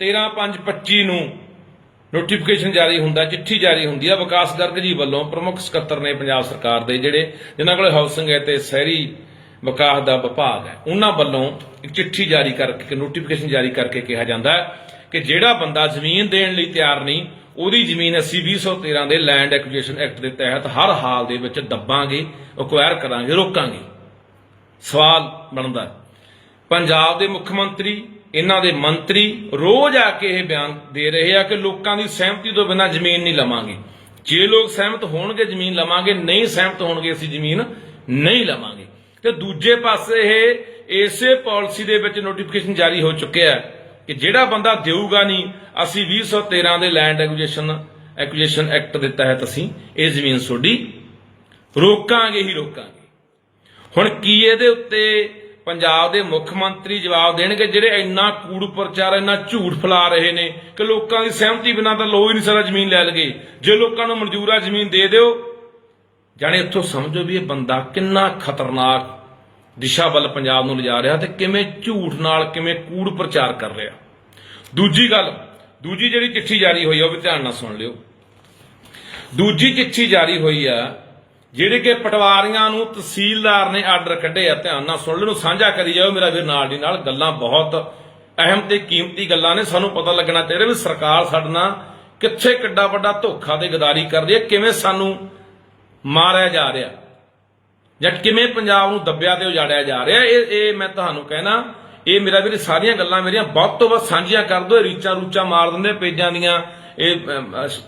13/5/25 ਨੂੰ ਨੋਟੀਫਿਕੇਸ਼ਨ ਜਾਰੀ ਹੁੰਦਾ, ਚਿੱਠੀ ਜਾਰੀ ਹੁੰਦੀ ਆ। ਵਿਕਾਸ ਗਰਗ ਜੀ ਵੱਲੋਂ ਪ੍ਰਮੁੱਖ ਸਕੱਤਰ ਨੇ ਪੰਜਾਬ ਸਰਕਾਰ ਦੇ ਜਿਹੜੇ, ਜਿਨ੍ਹਾਂ ਕੋਲ ਹਾਊਸਿੰਗ ਹੈ ਤੇ ਸ਼ਹਿਰੀ ਵਿਕਾਸ ਦਾ ਵਿਭਾਗ ਹੈ, ਉਹਨਾਂ ਵੱਲੋਂ ਇੱਕ ਚਿੱਠੀ ਜਾਰੀ ਕਰਕੇ, ਇੱਕ ਨੋਟੀਫਿਕੇਸ਼ਨ ਜਾਰੀ ਕਰਕੇ ਕਿਹਾ ਜਾਂਦਾ ਹੈ ਕਿ ਜਿਹੜਾ ਬੰਦਾ ਜ਼ਮੀਨ ਦੇਣ ਲਈ ਤਿਆਰ ਨਹੀਂ, ਉਹਦੀ ਜ਼ਮੀਨ ਅਸੀਂ 2013 ਦੇ ਲੈਂਡ ਐਕੁਜੀਸ਼ਨ ਐਕਟ ਦੇ ਤਹਿਤ ਹਰ ਹਾਲ ਦੇ ਵਿੱਚ ਦੱਬਾਂਗੇ ਅਕਵਾਇਰ ਕਰਾਂਗੇ, ਰੋਕਾਂਗੇ। ਸਵਾਲ ਬਣਦਾ ਪੰਜਾਬ ਦੇ ਮੁੱਖ ਮੰਤਰੀ ਇਹਨਾਂ ਦੇ ਮੰਤਰੀ ਰੋਜ਼ ਆ ਕੇ ਇਹ ਬਿਆਨ ਦੇ ਰਹੇ ਆ ਕਿ ਲੋਕਾਂ ਦੀ ਸਹਿਮਤੀ ਤੋਂ ਬਿਨਾਂ ਜ਼ਮੀਨ ਨਹੀਂ ਲਵਾਂਗੇ। ਜੇ ਲੋਕ ਸਹਿਮਤ ਹੋਣਗੇ ਜ਼ਮੀਨ ਲਵਾਂਗੇ, ਨਹੀਂ ਸਹਿਮਤ ਹੋਣਗੇ ਅਸੀਂ ਜ਼ਮੀਨ ਨਹੀਂ ਲਵਾਂਗੇ। ਤੇ ਦੂਜੇ ਪਾਸੇ ਇਹ ਇਸੇ ਪਾਲਿਸੀ ਦੇ ਵਿੱਚ ਨੋਟੀਫਿਕੇਸ਼ਨ ਜਾਰੀ ਹੋ ਚੁੱਕਿਆ ਹੈ ਕਿ ਜਿਹੜਾ ਬੰਦਾ ਦੇਊਗਾ ਨਹੀਂ, ਅਸੀਂ 2013 ਦੇ ਲੈਂਡ ਐਕੁਜੀਸ਼ਨ ਐਕੁਜੀਸ਼ਨ ਐਕਟ ਦੇ ਤਹਿਤ ਅਸੀਂ ਇਹ ਜ਼ਮੀਨ ਤੁਹਾਡੀ ਰੋਕਾਂਗੇ ਹੀ ਰੋਕਾਂਗੇ। ਹੁਣ ਕੀ ਇਹਦੇ ਉੱਤੇ ਪੰਜਾਬ ਦੇ ਮੁੱਖ ਮੰਤਰੀ ਜਵਾਬ ਦੇਣਗੇ ਜਿਹੜੇ ਇੰਨਾ ਕੂੜ ਪ੍ਰਚਾਰ, ਇੰਨਾ ਝੂਠ ਫੈਲਾ ਰਹੇ ਨੇ ਕਿ ਲੋਕਾਂ ਦੀ ਸਹਿਮਤੀ ਬਿਨਾਂ ਤਾਂ ਲੋ ਹੀ ਨਹੀਂ ਸਾਰਾ ਜ਼ਮੀਨ ਲੈ ਲਗੇ। ਜੇ ਲੋਕਾਂ ਨੂੰ ਮਨਜ਼ੂਰ ਜ਼ਮੀਨ ਦੇ ਦਿਓ, ਜਾਣੇ ਇੱਥੋਂ ਸਮਝੋ ਵੀ ਇਹ ਬੰਦਾ ਕਿੰਨਾ ਖਤਰਨਾਕ ਦਿਸ਼ਾ ਵੱਲ ਪੰਜਾਬ ਨੂੰ ਲਿਜਾ ਰਿਹਾ ਤੇ ਕਿਵੇਂ ਝੂਠ ਨਾਲ ਕਿਵੇਂ ਕੂੜ ਪ੍ਰਚਾਰ ਕਰ ਰਿਹਾ। ਦੂਜੀ ਗੱਲ, ਦੂਜੀ ਜਿਹੜੀ ਚਿੱਠੀ ਜਾਰੀ ਹੋਈ ਆ, ਉਹ ਵੀ ਧਿਆਨ ਨਾਲ ਸੁਣ ਲਿਓ। ਦੂਜੀ ਚਿੱਠੀ ਜਾਰੀ ਹੋਈ ਆ ਜਿਹੜੇ ਕਿ ਪਟਵਾਰੀਆਂ ਨੂੰ ਤਹਿਸੀਲਦਾਰ ਨੇ ਆਰਡਰ ਕੱਢੇ ਆ, ਧਿਆਨ ਨਾਲ ਸੁਣ ਲਓ ਨੂੰ ਸਾਂਝਾ ਕਰੀ ਜਾਓ, ਮੇਰਾ ਵੀਰ ਨਾਲ ਦੀ ਨਾਲ ਗੱਲਾਂ ਬਹੁਤ ਅਹਿਮ ਤੇ ਕੀਮਤੀ ਗੱਲਾਂ ਨੇ, ਸਾਨੂੰ ਪਤਾ ਲੱਗਣਾ ਚਾਹੀਦਾ ਵੀ ਸਰਕਾਰ ਸਾਡੇ ਨਾਲ ਕਿੱਥੇ ਕਿੱਡਾ ਵੱਡਾ ਧੋਖਾ ਤੇ ਗਦਾਰੀ ਕਰਦੀ ਹੈ, ਕਿਵੇਂ ਸਾਨੂੰ ਮਾਰਿਆ ਜਾ ਰਿਹਾ, ਜਾਂ ਕਿਵੇਂ ਪੰਜਾਬ ਨੂੰ ਦੱਬਿਆ ਤੇ ਉਜਾੜਿਆ ਜਾ ਰਿਹਾ, ਇਹ ਇਹ ਮੈਂ ਤੁਹਾਨੂੰ ਕਹਿਣਾ, ਇਹ ਮੇਰਾ ਵੀਰ, ਸਾਰੀਆਂ ਗੱਲਾਂ ਮੇਰੀਆਂ ਵੱਧ ਤੋਂ ਵੱਧ ਸਾਂਝੀਆਂ ਕਰ ਦਿਓ, ਇਹ ਰੀਚਾਂ ਰੂਚਾਂ ਮਾਰ ਦਿੰਦੇ, ਪੇਜਾਂ ਦੀਆਂ ਇਹ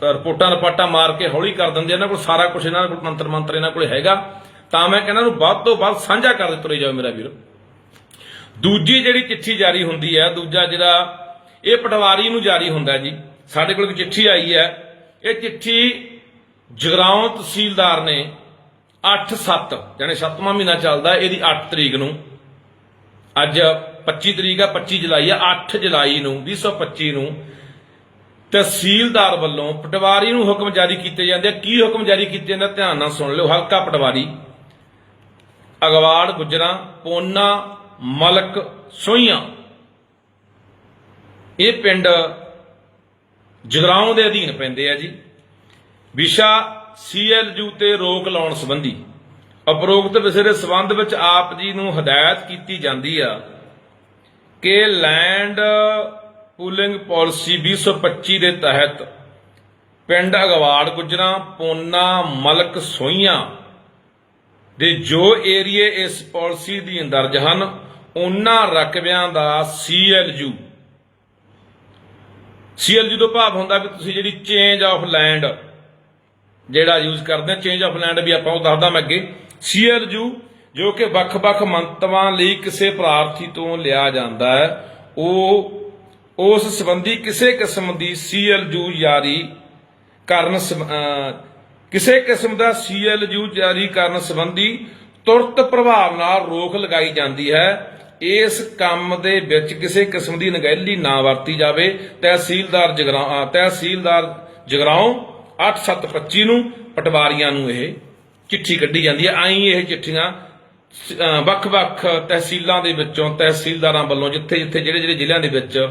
ਰਿਪੋਰਟਾਂ ਰਪਾਟਾਂ ਮਾਰ ਕੇ ਹੌਲੀ ਕਰ ਦਿੰਦੇ ਇਹਨਾਂ ਕੋਲ ਸਾਰਾ ਕੁਝ ਇਹਨਾਂ ਕੋਲ ਮੰਤਰ ਮੰਤਰ ਇਹਨਾਂ ਕੋਲ ਹੈਗਾ। ਤਾਂ ਮੈਂ ਕਹਿੰਦਾ ਨੂੰ ਵੱਧ ਤੋਂ ਵੱਧ ਸਾਂਝਾ ਕਰਦੇ ਤੁਰੇ ਜਾਓ ਮੇਰਾ ਵੀਰ। ਦੂਜੀ ਜਿਹੜੀ ਚਿੱਠੀ ਜਾਰੀ ਹੁੰਦੀ ਹੈ, ਦੂਜਾ ਜਿਹੜਾ ਇਹ ਪਟਵਾਰੀ ਨੂੰ ਜਾਰੀ ਹੁੰਦਾ ਜੀ, ਸਾਡੇ ਕੋਲ ਇੱਕ ਚਿੱਠੀ ਆਈ ਹੈ। ਇਹ ਚਿੱਠੀ ਜਗਰਾਉਂ ਤਹਿਸੀਲਦਾਰ ਨੇ 8-7 ਯਾਨੀ 7ਵਾਂ ਮਹੀਨਾ ਚੱਲਦਾ ਇਹਦੀ 8 ਤਰੀਕ ਨੂੰ। ਅੱਜ 25 ਤਰੀਕ ਆ 25 ਜੁਲਾਈ ਆ 8 ਜੁਲਾਈ ਨੂੰ 2025 ਨੂੰ ਤਹਿਸੀਲਦਾਰ ਵੱਲੋਂ ਪਟਵਾਰੀ ਨੂੰ ਹੁਕਮ ਜਾਰੀ ਕੀਤੇ ਜਾਂਦੇ ਆ। ਕੀ ਹੁਕਮ ਜਾਰੀ ਕੀਤੇ ਜਾਂਦੇ ਧਿਆਨ ਨਾਲ ਸੁਣ ਲਿਓ। ਹਲਕਾ ਪਟਵਾਰੀ, ਅਗਵਾੜ, ਗੁਜਰਾ, ਪੋਨਾ, ਮਲਕ ਸੋਈਆਂ ਇਹ ਪਿੰਡ ਜਗਰਾਉਂ ਦੇ ਅਧੀਨ ਪੈਂਦੇ ਆ ਜੀ। ਵਿਸ਼ਾ ਸੀਐਲਯੂ ਤੇ ਰੋਕ ਲਾਉਣ ਸੰਬੰਧੀ ਉਪਰੋਕਤ ਵਿਸ਼ੇ ਦੇ ਸੰਬੰਧ ਵਿੱਚ ਆਪ ਜੀ ਨੂੰ ਹਦਾਇਤ ਕੀਤੀ ਜਾਂਦੀ ਆ ਕਿ ਲੈਂਡ ਪੂਲਿੰਗ ਪਾਲਿਸੀ 2025 ਦੇ ਤਹਿਤ ਪਿੰਡ ਅਗਵਾੜ ਗੁਜਰਾ, ਪੋਨਾ, ਮਲਕ ਸੋਈਆਂ ਦੇ ਜੋ ਏਰੀਏ ਇਸ ਪਾਲਿਸੀ ਦੀ ਦਰਜ ਹਨ, ਉਹਨਾਂ ਰਕਬਿਆਂ ਦਾ ਸੀਐਲਯੂ ਸੀਐਲਯੂ ਤੋਂ ਭਾਵ ਹੁੰਦਾ ਵੀ ਤੁਸੀਂ ਜਿਹੜੀ ਚੇਂਜ ਆਫ ਲੈਂਡ ਜਿਹੜਾ ਯੂਜ਼ ਕਰਦੇ ਆ ਚੇਂਜ ਆਫ ਲੈਂਡ ਵੀ ਆਪਾਂ ਉਹ ਦੱਸਦਾ ਮੈਂ ਅੱਗੇ। ਸੀਐਲਯੂ ਜੋ ਕਿ ਵੱਖ-ਵੱਖ ਮੰਤਵਾਂ ਲਈ ਕਿਸੇ ਪ੍ਰਾਰਥੀ ਤੋਂ ਲਿਆ ਜਾਂਦਾ ਹੈ, ਉਹ ਉਸ ਸੰਬੰਧੀ ਕਿਸੇ ਕਿਸਮ ਦੀ ਸੀਐਲਯੂ ਜਾਰੀ ਕਰਨ ਸਮ- ਕਿਸੇ ਕਿਸਮ ਦਾ ਸੀਐਲਯੂ ਜਾਰੀ ਕਰਨ ਸੰਬੰਧੀ ਤੁਰਤ ਪ੍ਰਭਾਵ ਨਾਲ ਰੋਕ ਲਗਾਈ ਜਾਂਦੀ ਹੈ। ਇਸ ਕੰਮ ਦੇ ਵਿੱਚ ਕਿਸੇ ਕਿਸਮ ਦੀ ਨਗਹਿਲੀ ਨਾ ਵਰਤੀ ਜਾਵੇ। ਤਹਿਸੀਲਦਾਰ ਜਗਰਾਉਂ ਤਹਿਸੀਲਦਾਰ ਜਗਰਾਉਂ 8725 ਨੂੰ, ਪਟਵਾਰੀਆਂ ਨੂੰ ਇਹ ਚਿੱਠੀ ਕੱਢੀ ਜਾਂਦੀ ਹੈ। ਆਈ ਇਹ ਚਿੱਠੀਆਂ ਵੱਖ-ਵੱਖ ਤਹਿਸੀਲਾਂ ਦੇ ਵਿੱਚੋਂ, ਤਹਿਸੀਲਦਾਰਾਂ ਵੱਲੋਂ ਜਿੱਥੇ ਜਿੱਥੇ ਜਿਹੜੇ ਜਿਹੜੇ ਜ਼ਿਲ੍ਹਿਆਂ ਦੇ ਵਿੱਚ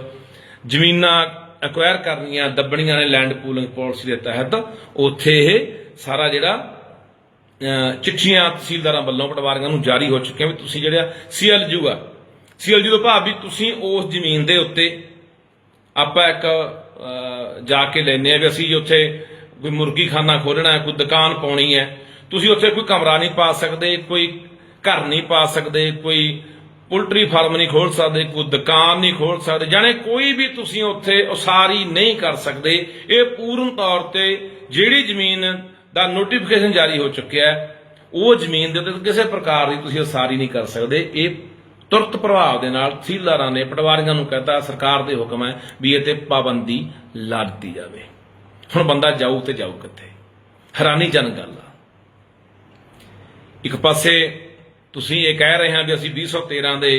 ਜ਼ਮੀਨਾਂ ਐਕਵਾਇਰ ਕਰਨੀਆਂ, ਦੱਬਣੀਆਂ ਨੇ ਲੈਂਡ ਪੂਲਿੰਗ ਪਾਲਿਸੀ ਦੇ ਤਹਿਤ, ਉੱਥੇ ਇਹ ਸਾਰਾ ਜਿਹੜਾ ਚਿੱਠੀਆਂ ਤਹਿਸੀਲਦਾਰਾਂ ਵੱਲੋਂ ਪਟਵਾਰੀਆਂ ਨੂੰ ਜਾਰੀ ਹੋ ਚੁੱਕੀਆਂ ਵੀ ਤੁਸੀਂ ਜਿਹੜਾ ਸੀਐਲਯੂ ਆ। ਸੀਐਲਯੂ ਤੋਂ ਭਾਵ ਵੀ ਤੁਸੀਂ ਉਸ ਜ਼ਮੀਨ ਦੇ ਉੱਤੇ ਆਪਾਂ ਇੱਕ ਜਾ ਕੇ ਲੈਨੇ ਆ ਵੀ ਅਸੀਂ ਉੱਥੇ ਕੋਈ ਮੁਰਗੀ ਖਾਨਾ ਖੋਲਣਾ ਹੈ, ਕੋਈ ਦੁਕਾਨ ਪਾਉਣੀ ਹੈ। ਤੁਸੀਂ ਉੱਥੇ ਕੋਈ ਕਮਰਾ ਨਹੀਂ ਪਾ ਸਕਦੇ, ਕੋਈ ਘਰ ਨਹੀਂ ਪਾ ਸਕਦੇ, ਕੋਈ ਪੋਲਟਰੀ ਫਾਰਮ ਨਹੀਂ ਖੋਲ ਸਕਦੇ, ਕੋਈ ਦੁਕਾਨ ਨਹੀਂ ਖੋਲ ਸਕਦੇ, ਜਾਣੇ ਕੋਈ ਵੀ ਤੁਸੀਂ ਉੱਥੇ ਉਸਾਰੀ ਨਹੀਂ ਕਰ ਸਕਦੇ, ਇਹ ਪੂਰਨ ਤੌਰ ਤੇ ਜਿਹੜੀ ਜ਼ਮੀਨ ਦਾ ਨੋਟੀਫਿਕੇਸ਼ਨ ਜਾਰੀ ਹੋ ਚੁੱਕਿਆ ਹੈ, ਉਹ ਜ਼ਮੀਨ ਦੇ ਉੱਤੇ ਕਿਸੇ ਪ੍ਰਕਾਰ ਦੀ ਤੁਸੀਂ ਉਸਾਰੀ ਨਹੀਂ ਕਰ ਸਕਦੇ, ਇਹ ਤੁਰਤ ਪ੍ਰਭਾਵ ਦੇ ਨਾਲ ਤਹਿਸੀਲਦਾਰਾਂ ਨੇ, ਪਟਵਾਰੀਆਂ ਨੂੰ ਕਹਤਾ, ਸਰਕਾਰ ਦੇ ਹੁਕਮ ਹੈ ਵੀ ਇਹ ਤੇ ਪਾਬੰਦੀ ਲਾ ਦਿੱਤੀ ਜਾਵੇ। ਹੁਣ ਬੰਦਾ ਜਾਊ ਤੇ ਜਾਊ ਕਿੱਥੇ? ਹੈਰਾਨੀਜਨਕ ਗੱਲ ਆ। ਇੱਕ ਪਾਸੇ ਤੁਸੀਂ ਇਹ ਕਹਿ ਰਹੇ ਹਾਂ ਵੀ ਅਸੀਂ 2013 ਦੇ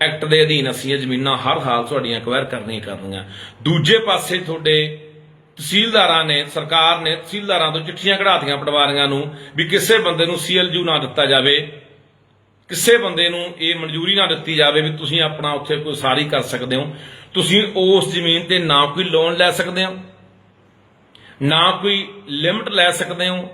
ਐਕਟ ਦੇ ਅਧੀਨ ਅਸੀਂ ਇਹ ਜ਼ਮੀਨਾਂ ਹਰ ਹਾਲ ਤੁਹਾਡੀਆਂ ਅਕਵਾਇਰ ਕਰਨੀਆਂ ਕਰਨੀਆਂ। ਦੂਜੇ ਪਾਸੇ ਤੁਹਾਡੇ ਤਹਿਸੀਲਦਾਰਾਂ ਨੇ, ਸਰਕਾਰ ਨੇ ਤਹਿਸੀਲਦਾਰਾਂ ਤੋਂ ਚਿੱਠੀਆਂ ਕਢਾਤੀਆਂ ਪਟਵਾਰੀਆਂ ਨੂੰ ਵੀ ਕਿਸੇ ਬੰਦੇ ਨੂੰ ਸੀਐਲਯੂ ਨਾ ਦਿੱਤਾ ਜਾਵੇ। ਕਿਸੇ ਬੰਦੇ ਨੂੰ ਇਹ ਮਨਜ਼ੂਰੀ ਨਾ ਦਿੱਤੀ ਜਾਵੇ ਵੀ ਤੁਸੀਂ ਆਪਣਾ ਉੱਥੇ ਕੋਈ ਸਾਰੀ ਕਰ ਸਕਦੇ ਹੋ। ਤੁਸੀਂ ਉਸ ਜ਼ਮੀਨ ਤੇ ਨਾ ਕੋਈ ਲੋਨ ਲੈ ਸਕਦੇ ਹੋ, ਨਾ ਕੋਈ ਲਿਮਟ ਲੈ ਸਕਦੇ ਹੋ,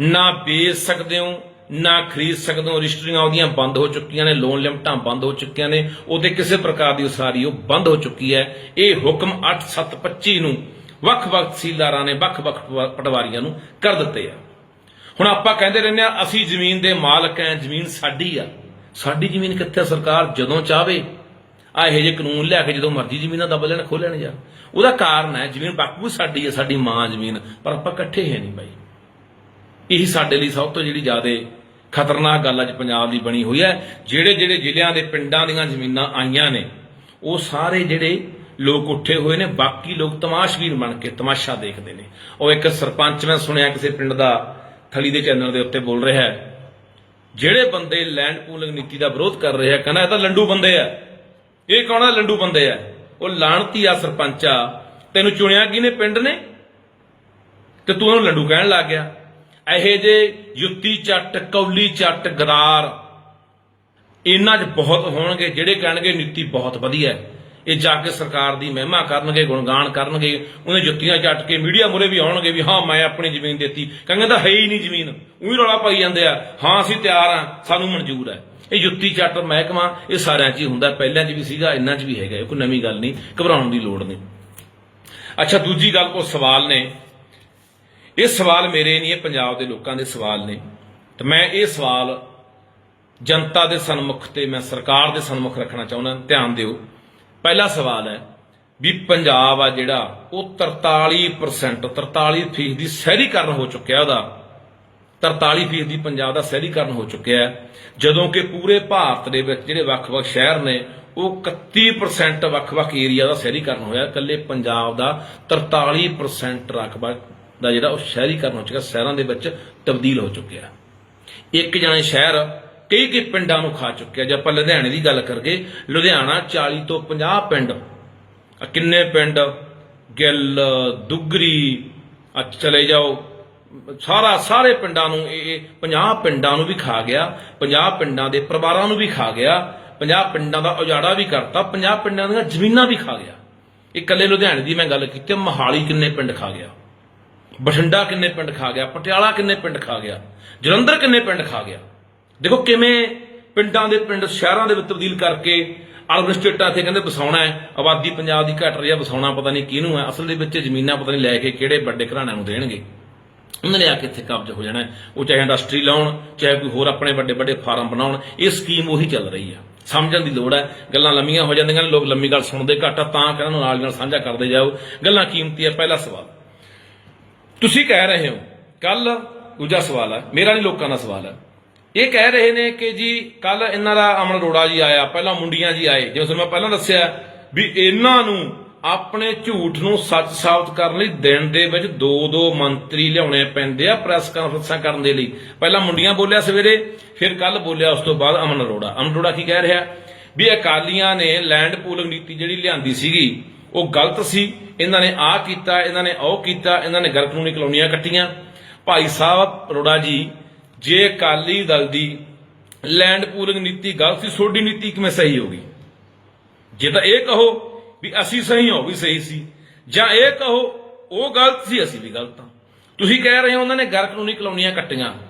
ਨਾ ਵੇਚ ਸਕਦੇ ਹੋ ਨਾ ਖਰੀਦ ਸਕਦੇ ਹੋ ਰਜਿਸਟਰੀਆਂ ਉਹਦੀਆਂ ਬੰਦ ਹੋ ਚੁੱਕੀਆਂ ਨੇ ਲੋਨ ਲਿਮਟਾਂ ਬੰਦ ਹੋ ਚੁੱਕੀਆਂ ਨੇ, ਉਹਦੇ ਕਿਸੇ ਪ੍ਰਕਾਰ ਦੀ ਉਸਾਰੀ ਉਹ ਬੰਦ ਹੋ ਚੁੱਕੀ ਹੈ। ਇਹ ਹੁਕਮ 8725 ਨੂੰ ਵੱਖ-ਵੱਖ ਤਹਿਸੀਲਦਾਰਾਂ ਨੇ, ਵੱਖ-ਵੱਖ ਪਟਵਾਰੀਆਂ ਨੂੰ ਕਰ ਦਿੱਤੇ ਆ। ਹੁਣ ਆਪਾਂ ਕਹਿੰਦੇ ਰਹਿੰਦੇ ਆ, ਅਸੀਂ ਜ਼ਮੀਨ ਦੇ ਮਾਲਕ ਐ, ਜ਼ਮੀਨ ਸਾਡੀ ਆ। ਸਾਡੀ ਜ਼ਮੀਨ ਕਿੱਥੇ ਆ? ਸਰਕਾਰ ਜਦੋਂ ਚਾਵੇ ਆ ਇਹੋ ਜਿਹੇ ਕਾਨੂੰਨ ਲਿਆ ਕੇ ਜਦੋਂ ਮਰਜ਼ੀ ਜ਼ਮੀਨਾਂ ਦਬ ਲੈਣ, ਖੋਹ ਲੈਣ ਜਾ। ਉਹਦਾ ਕਾਰਨ ਹੈ, ਜ਼ਮੀਨ ਬਾਕੂ ਸਾਡੀ ਹੈ ਸਾਡੀ ਮਾਂ ਜ਼ਮੀਨ, ਪਰ ਆਪਾਂ ਇਕੱਠੇ ਹੈ ਨਹੀਂ ਬਾਈ। ਇਹੀ ਸਾਡੇ ਲਈ ਸਭ ਤੋਂ ਜਿਹੜੀ ਜ਼ਿਆਦਾ ਖਤਰਨਾਕ ਗੱਲ ਅੱਜ ਪੰਜਾਬ ਦੀ ਬਣੀ ਹੋਈ ਹੈ। ਜਿਹੜੇ ਜਿਹੜੇ ਜ਼ਿਲ੍ਹਿਆਂ ਦੇ ਪਿੰਡਾਂ ਦੀਆਂ ਜ਼ਮੀਨਾਂ ਆਈਆਂ ਨੇ, ਉਹ ਸਾਰੇ ਜਿਹੜੇ ਲੋਕ ਉੱਠੇ ਹੋਏ ਨੇ, ਬਾਕੀ ਲੋਕ ਤਮਾਸ਼ਵੀਰ ਬਣ ਕੇ ਤਮਾਸ਼ਾ ਦੇਖਦੇ ਨੇ। ਉਹ ਇੱਕ ਸਰਪੰਚ ਮੈਂ ਸੁਣਿਆ ਕਿਸੇ ਪਿੰਡ ਦਾ, ਥਲੀ ਦੇ ਚੈਨਲ ਦੇ ਉੱਤੇ ਬੋਲ ਰਿਹਾ ਹੈ। ਜਿਹੜੇ ਬੰਦੇ ਲੈਂਡ ਪੂਲਿੰਗ ਨੀਤੀ ਦਾ ਵਿਰੋਧ ਕਰ ਰਹੇ ਆ, ਕਹਿੰਦਾ ਇਹ ਤਾਂ ਲੰਡੂ ਬੰਦੇ ਆ। ਇਹ ਕੌਣ ਆ? ਲੰਡੂ ਬੰਦੇ ਆ। ਉਹ ਲਾਣਤੀ ਆ ਸਰਪੰਚਾ। ਤੈਨੂੰ ਚੁਣਿਆ ਕਿਹਨੇ ਪਿੰਡ ਨੇ? ਤੇ ਤੂੰ ਉਹਨੂੰ ਲੰਡੂ ਕਹਿਣ ਲੱਗ ਗਿਆ। ਇਹੇ ਜੇ ਯੁੱਤੀ ਚੱਟ, ਕੌਲੀ ਚੱਟ, ਗਰਾਰ, ਇਹਨਾਂ 'ਚ ਬਹੁਤ ਹੋਣਗੇ, ਜਿਹੜੇ ਕਹਿਣਗੇ ਨੀਤੀ ਬਹੁਤ ਵਧੀਆ ਹੈ। ਇਹ ਜਾ ਕੇ ਸਰਕਾਰ ਦੀ ਮਹਿਮਾ ਕਰਨਗੇ, ਗੁਣਗਾਨ ਕਰਨਗੇ, ਉਹਨੇ ਜੁੱਤੀਆਂ ਚੱਟ ਕੇ, ਮੀਡੀਆ ਮੁਰੇ ਵੀ ਆਉਣਗੇ ਵੀ ਹਾਂ, ਮੈਂ ਆਪਣੀ ਜ਼ਮੀਨ ਦਿੱਤੀ। ਕਹਿੰਦੇ ਤਾਂ ਹੈ ਹੀ ਨਹੀਂ ਜ਼ਮੀਨ। ਉਹੀ ਰੌਲਾ ਪਾਈ ਜਾਂਦੇ ਆ। ਹਾਂ, ਅਸੀਂ ਤਿਆਰ ਆ ਸਾਨੂੰ ਮਨਜ਼ੂਰ ਹੈ। ਇਹ ਜੁੱਤੀ ਚੱਟ ਮਹਿਕਮਾ, ਇਹ ਸਾਰਿਆਂ 'ਚ ਹੀ ਹੁੰਦਾ ਪਹਿਲਾਂ 'ਚ ਵੀ ਸੀਗਾ, ਇਹਨਾਂ 'ਚ ਵੀ ਹੈਗਾ। ਇਹ ਕੋਈ ਨਵੀਂ ਗੱਲ ਨਹੀਂ, ਘਬਰਾਉਣ ਦੀ ਲੋੜ ਨਹੀਂ। ਅੱਛਾ, ਦੂਜੀ ਗੱਲ ਕੋ ਸਵਾਲ ਨੇ? ਇਹ ਸਵਾਲ ਮੇਰੇ ਨਹੀਂ, ਇਹ ਪੰਜਾਬ ਦੇ ਲੋਕਾਂ ਦੇ ਸਵਾਲ ਨੇ। ਤੇ ਮੈਂ ਇਹ ਸਵਾਲ ਜਨਤਾ ਦੇ ਸਨਮੁਖ ਤੇ ਮੈਂ ਸਰਕਾਰ ਦੇ ਸਨਮੁਖ ਰੱਖਣਾ ਚਾਹੁੰਦਾ, ਧਿਆਨ ਦਿਓ। ਪਹਿਲਾ ਸਵਾਲ ਹੈ ਵੀ ਪੰਜਾਬ ਆ ਜਿਹੜਾ, ਉਹ 43% 43% ਦੀ ਸ਼ਹਿਰੀਕਰਨ ਹੋ ਚੁੱਕਿਆ ਉਹਦਾ। 43% ਦੀ ਪੰਜਾਬ ਦਾ ਸ਼ਹਿਰੀਕਰਨ ਹੋ ਚੁੱਕਿਆ ਜਦੋਂ ਕਿ ਪੂਰੇ ਭਾਰਤ ਦੇ ਵਿੱਚ ਜਿਹੜੇ ਵੱਖ-ਵੱਖ ਸ਼ਹਿਰ ਨੇ, ਉਹ 31% ਵੱਖ-ਵੱਖ ਏਰੀਆ ਦਾ ਸ਼ਹਿਰੀਕਰਨ ਹੋਇਆ। ਇਕੱਲੇ ਪੰਜਾਬ ਦਾ 43% ਰਕਬਾ ਦਾ ਜਿਹੜਾ ਉਹ ਸ਼ਹਿਰੀਕਰਨ ਹੋ ਚੁੱਕਿਆ ਸ਼ਹਿਰਾਂ ਦੇ ਵਿੱਚ ਤਬਦੀਲ ਹੋ ਚੁੱਕਿਆ ਇੱਕ ਜਾਣੇ ਸ਼ਹਿਰ ਕਈ ਕਈ ਪਿੰਡਾਂ ਨੂੰ ਖਾ ਚੁੱਕਿਆ ਜੇ ਆਪਾਂ ਲੁਧਿਆਣੇ ਦੀ ਗੱਲ ਕਰਗੇ ਲੁਧਿਆਣਾ 40 ਤੋਂ 50 ਪਿੰਡ। ਕਿੰਨੇ ਪਿੰਡ? ਗਿੱਲ, ਦੁੱਗਰੀ ਅੱਜ ਚਲੇ ਜਾਓ। ਸਾਰਾ ਸਾਰੇ ਪਿੰਡਾਂ ਨੂੰ ਇਹ ਇਹ 50 ਪਿੰਡਾਂ ਨੂੰ ਵੀ ਖਾ ਗਿਆ 50 ਪਿੰਡਾਂ ਦੇ ਪਰਿਵਾਰਾਂ ਨੂੰ ਵੀ ਖਾ ਗਿਆ 50 ਪਿੰਡਾਂ ਦਾ ਉਜਾੜਾ ਵੀ ਕਰਤਾ 50 ਪਿੰਡਾਂ ਦੀਆਂ ਜ਼ਮੀਨਾਂ ਵੀ ਖਾ ਗਿਆ। ਇਹ ਇਕੱਲੇ ਲੁਧਿਆਣੇ ਦੀ ਮੈਂ ਗੱਲ ਕੀਤੀ ਮਹਾਲੀ ਕਿੰਨੇ ਪਿੰਡ ਖਾ ਗਿਆ। ਬਠਿੰਡਾ ਕਿੰਨੇ ਪਿੰਡ ਖਾ ਗਿਆ? ਪਟਿਆਲਾ ਕਿੰਨੇ ਪਿੰਡ ਖਾ ਗਿਆ? ਜਲੰਧਰ ਕਿੰਨੇ ਪਿੰਡ ਖਾ ਗਿਆ? ਦੇਖੋ ਕਿਵੇਂ ਪਿੰਡਾਂ ਦੇ ਪਿੰਡ, ਸ਼ਹਿਰਾਂ ਦੇ ਵਿੱਚ ਤਬਦੀਲ ਕਰਕੇ ਅਰਬਨ ਸਟੇਟਾਂ ਤੇ ਕਹਿੰਦੇ ਵਸਾਉਣਾ ਹੈ, ਆਬਾਦੀ ਪੰਜਾਬ ਦੀ ਘਟ ਰਹੀ ਹੈ, ਵਸਾਉਣਾ ਪਤਾ ਨਹੀਂ ਕਿਹਨੂੰ ਹੈ, ਅਸਲ ਦੇ ਵਿੱਚ ਜ਼ਮੀਨਾਂ ਪਤਾ ਨਹੀਂ ਲੈ ਕੇ ਕਿਹੜੇ ਵੱਡੇ ਘਰਾਣਿਆਂ ਨੂੰ ਦੇਣਗੇ। ਉਹਨਾਂ ਨੇ ਆ ਕੇ ਇੱਥੇ ਕਬਜ਼ਾ ਹੋ ਜਾਣਾ ਉਹ ਚਾਹੇ ਇੰਡਸਟਰੀ ਲਾਉਣ, ਚਾਹੇ ਕੋਈ ਹੋਰ ਆਪਣੇ ਵੱਡੇ ਵੱਡੇ ਫਾਰਮ ਬਣਾਉਣ, ਇਹ ਸਕੀਮ ਉਹੀ ਚੱਲ ਰਹੀ ਆ ਸਮਝਣ ਦੀ ਲੋੜ ਹੈ। ਗੱਲਾਂ ਲੰਮੀਆਂ ਹੋ ਜਾਂਦੀਆਂ ਨੇ, ਲੋਕ ਲੰਮੀ ਗੱਲ ਸੁਣਦੇ ਘੱਟ ਆ, ਤਾਂ ਕਿ ਇਹਨਾਂ ਨੂੰ ਨਾਲ ਨਾਲ ਸਾਂਝਾ ਕਰਦੇ ਜਾਓ। ਗੱਲਾਂ ਕੀਮਤੀ ਹੈ, ਪਹਿਲਾ ਸਵਾਲ। ਤੁਸੀਂ ਕਹਿ ਰਹੇ ਹੋ ਕੱਲ ਦੂਜਾ ਸਵਾਲ ਹੈ, ਮੇਰਾ ਨਹੀਂ ਲੋਕਾਂ ਦਾ ਸਵਾਲ ਹੈ। ਇਹ ਕਹਿ ਰਹੇ ਨੇ ਕਿ ਜੀ ਕੱਲ ਇਹਨਾਂ ਦਾ ਅਮਨ ਅਰੋੜਾ ਜੀ ਆਇਆ, ਪਹਿਲਾਂ ਮੁੰਡੀਆਂ ਜੀ ਆਏ, ਜਿਵੇਂ ਤੁਹਾਨੂੰ ਮੈਂ ਪਹਿਲਾਂ ਦੱਸਿਆ ਵੀ ਇਹਨਾਂ ਨੂੰ ਆਪਣੇ ਝੂਠ ਨੂੰ ਸੱਚ ਸਾਬਤ ਕਰਨ ਲਈ ਦਿਨ ਦੇ ਵਿੱਚ ਦੋ ਦੋ ਮੰਤਰੀ ਲਿਆਉਣੇ ਪੈਂਦੇ ਆ ਪ੍ਰੈਸ ਕਾਨਫਰੰਸਾਂ ਕਰਨ ਦੇ ਲਈ। ਪਹਿਲਾਂ ਮੁੰਡੀਆਂ ਬੋਲਿਆ ਸਵੇਰੇ, ਫਿਰ ਕੱਲ ਬੋਲਿਆ ਉਸ ਤੋਂ ਬਾਅਦ ਅਮਨ ਅਰੋੜਾ। ਅਮਨ ਅਰੋੜਾ ਕੀ ਕਹਿ ਰਿਹਾ? ਵੀ ਅਕਾਲੀਆਂ ਨੇ ਲੈਂਡ ਪੂਲਿੰਗ ਨੀਤੀ ਜਿਹੜੀ ਲਿਆਂਦੀ ਸੀਗੀ, ਉਹ ਗਲਤ ਸੀ। ਇਹਨਾਂ ਨੇ ਆਹ ਕੀਤਾ, ਇਹਨਾਂ ਨੇ ਉਹ ਕੀਤਾ, ਇਹਨਾਂ ਨੇ ਗੈਰ ਕਾਨੂੰਨੀ ਕਲੋਨੀਆਂ ਕੱਟੀਆਂ। ਭਾਈ ਸਾਹਿਬ ਅਰੋੜਾ ਜੀ, ਜੇ ਅਕਾਲੀ ਦਲ ਦੀ ਲੈਂਡ ਪੂਲਿੰਗ ਨੀਤੀ ਗਲਤ ਸੀ ਤੁਹਾਡੀ ਨੀਤੀ ਕਿਵੇਂ ਸਹੀ ਹੋ ਗਈ? ਜੇ ਤਾਂ ਇਹ ਕਹੋ ਵੀ ਅਸੀਂ ਸਹੀ ਹਾਂ, ਉਹ ਵੀ ਸਹੀ ਸੀ। ਜਾਂ ਇਹ ਕਹੋ, ਉਹ ਗਲਤ ਸੀ, ਅਸੀਂ ਵੀ ਗਲਤ ਹਾਂ। ਤੁਸੀਂ ਕਹਿ ਰਹੇ ਹੋ ਉਹਨਾਂ ਨੇ ਗੈਰ ਕਾਨੂੰਨੀ ਕਲੋਨੀਆਂ ਕੱਟੀਆਂ।